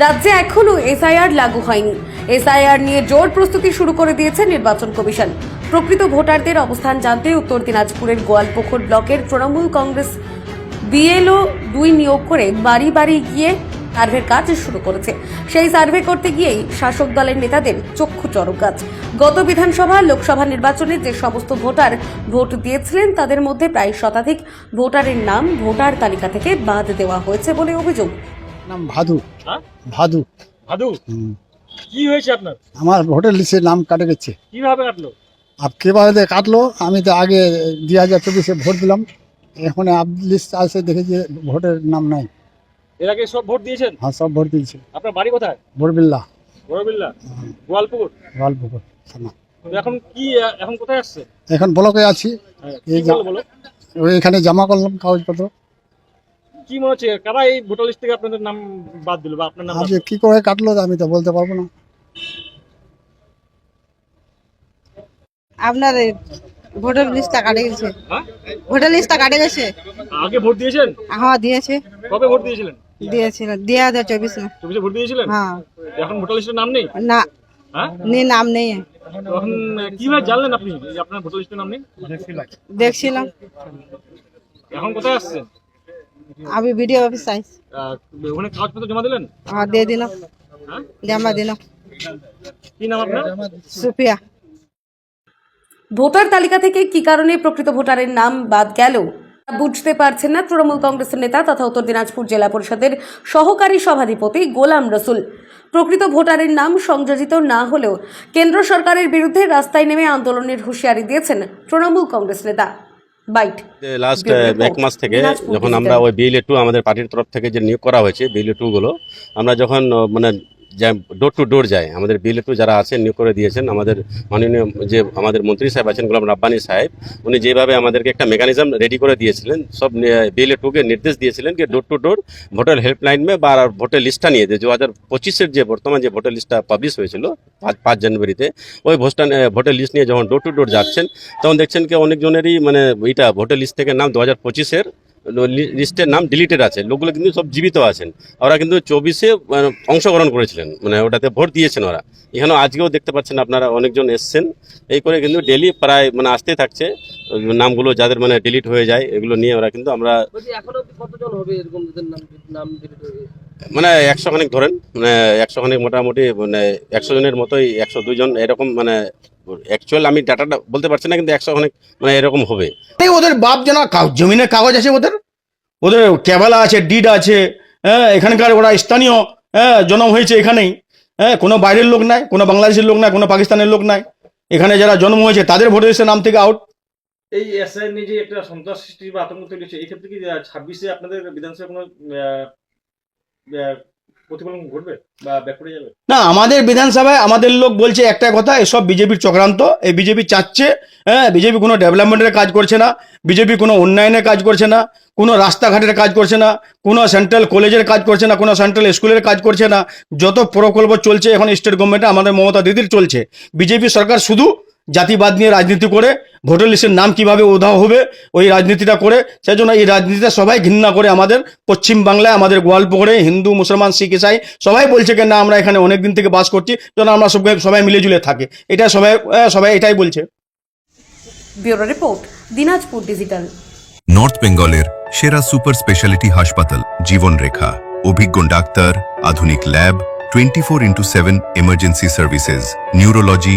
রাজ্যে এখনও এসআইআর লাগু হয়নি। এসআইআর নিয়ে জোর প্রস্তুতি শুরু করে দিয়েছে নির্বাচন কমিশন। প্রকৃত ভোটারদের অবস্থান জানতে উত্তর দিনাজপুরের গোয়ালপুকুর ব্লকের তৃণমূল কংগ্রেস বিএলও দুই নিয়োগ করে বাড়ি বাড়ি গিয়ে সার্ভের কাজ শুরু করেছে। সেই সার্ভে করতে গিয়েই শাসক দলের নেতাদের চক্ষু চরক গাছ। গত বিধানসভা লোকসভা নির্বাচনে যে সমস্ত ভোটার ভোট দিয়েছিলেন, তাদের মধ্যে প্রায় শতাধিক ভোটারের নাম ভোটার তালিকা থেকে বাদ দেওয়া হয়েছে বলে অভিযোগ। নাম ভাদু। হ্যাঁ? ভাদু। ভাদু। কি হয়েছে আপনার? আমার ভোটার লিস্টে নাম কাটে গেছে। কীভাবে কাটলো? আপ কীভাবে কাটলো? আমি তো আগে দুই হাজার চব্বিশে ভোট দিলাম। এখন আপ লিস্ট আছে দেখেছি ভোটের নাম নাই। এর আগে সব ভোট দিয়েছেন? হ্যাঁ সব ভোট দিয়েছে। আপনার বাড়ি কোথায়? ভোরবিল্লা বড়বিল্লা গোয়ালপুকুর গোয়ালপুকুর থানা। এখন কি এখন কোথায় আসছে? এখন ব্লকে আছি। হ্যাঁ, এই কি যা- বলো বলো। ওই এখানে জমা করলাম কাগজপত্র। কি মনে হচ্ছে? কারা এই ভোটার লিস্ট থেকে আপনাদের নাম বাদ দিল বা আপনার নাম আজকে কি করে কাটলো আমি তো বলতে পারব না। আপনার এই ভোটার লিস্টটা কাটে গেছে। হ্যাঁ? ভোটার লিস্টটা কাটে গেছে? আগে ভোট দিয়েছেন? হ্যাঁ দিয়েছে। কবে ভোট দিয়েছিলেন? দিয়েছিল দুই হাজার চব্বিশে। চব্বিশে ভোট দিয়েছিলেন? হ্যাঁ। এখন ভোটার লিস্টের নাম নেই? না। হ্যাঁ? নি নাম নেই। তখন কীভাবে জানলেন আপনি আপনার ভোটার লিস্টের নাম নেই? দেখছিলাম। এখন কোথায় আসছেন? আমি ভিডিও অফিস আইছি ওখানে কাগজপত্র জমা দিলেন? হ্যাঁ দিয়ে দিলাম। হ্যাঁ? জমা দিলাম। কি নাম আপনার? সুপিয়া ভোটার তালিকা থেকে কি কারণে প্রকৃত ভোটারের নাম বাদ গেল? তা বুঝতে পারছেন না তৃণমূল কংগ্রেসের নেতা তথা উত্তর দিনাজপুর জেলা পরিষদের সহকারী সভাধিপতি গোলাম রসুল। প্রকৃত ভোটারের নাম সংযোজিত না হলেও কেন্দ্র সরকারের বিরুদ্ধে রাস্তায় নেমে আন্দোলনের হুঁশিয়ারি দিয়েছেন তৃণমূল কংগ্রেস নেতা। বাইট। লাস্ট এক মাস থেকে যখন আমরা ওই বিএলএ টু আমাদের পার্টির তরফ থেকে যে নিয়োগ করা হয়েছে বিএলএ টু গুলো আমরা যখন মানে ডোর টু ডোর যায়। আমাদের বিএলএ টু যারা আছেন, নিয়োগ করে দিয়েছেন, আমাদের মাননীয় যে আমাদের মন্ত্রী সাহেব আছেন, গোলাম রাব্বানি সাহেব, উনি যেভাবে আমাদেরকে একটা মেকানিজম রেডি করে দিয়েছিলেন, সব বিএলএ টুকে নির্দেশ দিয়েছিলেন কি door to door voter helpline মে বা ভোটার লিস্টটা নিয়ে যে দু হাজার পঁচিশের যে বর্তমান যে ভোটার লিস্টটা পাবলিশ হয়েছিল পাঁচ পাঁচ জানুয়ারিতে, ওই ভোটার ভোটার লিস্ট নিয়ে যখন ডোর টু ডোর যাচ্ছেন, তখন দেখছেন কি অনেকজনেরই মানে ওইটা ভোটার লিস্ট থেকে নাম দু হাজার পঁচিশের লিস্টের নাম ডিলিটেড আছে। লোকগুলো কিন্তু সব জীবিত আছেন। ওরা কিন্তু চব্বিশে অংশগ্রহণ করেছিলেন। মানে ওটাতে ভোট দিয়েছেন ওরা। এখানেও আজকেও দেখতে পাচ্ছেন আপনারা অনেকজন এসছেন। এই করে কিন্তু ডেলি প্রায় মানে আসতেই থাকছে। নামগুলো যাদের মানে ডিলিট হয়ে যায় এগুলো নিয়ে ওরা কিন্তু আমরা? মানে একশো খানিক ধরেন। মানে একশো খানিক মোটামুটি মানে একশো জনের মতোই একশো দুজন এরকম মানে অ্যাকচুয়াল আমি ডাটাটা বলতে পারছি না কিন্তু একশো খানিক মানে এরকম হবে। ওদের বাপ জানা কাগ- জমিনের কাগজ আছে ওদের? ওদের ক্যাবালা আছে ডিড আছে হ্যাঁ এখানকার ওরা স্থানীয় হ্যাঁ জন্ম হয়েছে এখানেই। হ্যাঁ কোনো বাইরের লোক নাই কোনো বাংলাদেশের লোক নাই কোনো পাকিস্তানের লোক নাই। এখানে যারা জন্ম হয়েছে তাদের ভোট লিস্টের নাম থেকে আউট এই এসআই নিয়ে যে একটা সন্ত্রাস সৃষ্টি বা আতঙ্ক তৈরি হচ্ছে এই ক্ষেত্রে কি ছাব্বিশে আপনাদের বিধানসভা কোনো না, আমাদের বিধানসভায় আমাদের লোক বলছে একটা কথা এসব বিজেপির চক্রান্ত। এই বিজেপি চাচ্ছে হ্যাঁ বিজেপি কোনো ডেভেলপমেন্টের কাজ করছে না, বিজেপি কোনো উন্নয়নের কাজ করছে না, কোনো রাস্তাঘাটের কাজ করছে না, কোনো সেন্ট্রাল কলেজের কাজ করছে না, কোনো সেন্ট্রাল স্কুলের কাজ করছে না। যত প্রকল্প চলছে, এখন স্টেট গভর্নমেন্টে আমাদের মমতা দিদির চলছে। বিজেপি সরকার শুধু জাতিবাদ নিয়ে রাজনীতি করে ভোটার লিস্টের নাম কীভাবে উধাও হবে ওই রাজনীতিটা করে সেই জন্য এই রাজনীতিটা সবাই ঘৃণা করে আমাদের। পশ্চিম বাংলায় আমাদের গোয়ালপুকুরে হিন্দু মুসলমান শিখ ইসাই সবাই বলছে কি না আমরা এখানে অনেক দিন থেকে বাস করছি যেন আমরা সবাই সবাই মিলে জুলে থাকি। এটা সবাই সবাই এটাই বলছে। Bureau report Dinajpur digital. North বেঙ্গলের সেরা সুপার স্পেশালিটি হাসপাতাল জীবনরেখা অভিজ্ঞ ডাক্তার আধুনিক lab twenty four into seven emergency services neurology